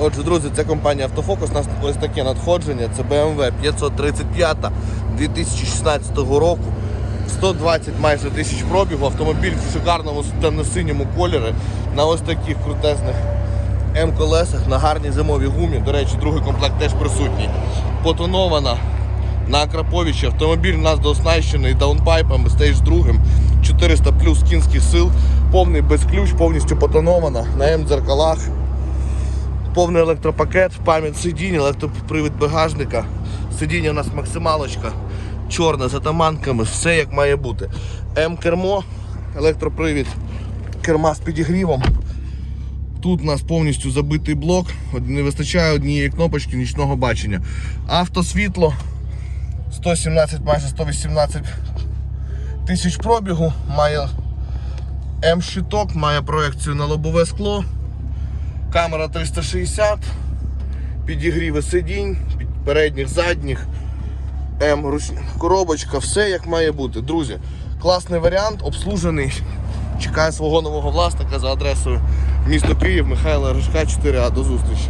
Отже, друзі, це компанія Автофокус. У нас ось таке надходження. Це BMW 535 2016 року. 120 майже тисяч пробігу. Автомобіль в шикарному темно-синьому кольорі на ось таких крутезних М-колесах на гарній зимовій гумі. До речі, другий комплект теж присутній. Потонована на Акраповичі. Автомобіль у нас дооснащений даунпайпами, стейдж другим. 400 плюс кінських сил, повний безключ, повністю потонована на М-дзеркалах. Повний електропакет, пам'ять сидінь, електропривід багажника. Сидіння у нас максималочка, чорне з атаманками, все як має бути. М-кермо, електропривід, керма з підігрівом. Тут у нас повністю забитий блок, не вистачає однієї кнопочки нічного бачення. Автосвітло 117, майже 118 тисяч пробігу, має М-щиток, має проекцію на лобове скло. Камера 360, підігріви сидінь, передніх, задніх, М коробочка, все як має бути. Друзі, класний варіант, обслужений. Чекаю свого нового власника за адресою місто Київ, Михайла Рожка, 4А. До зустрічі.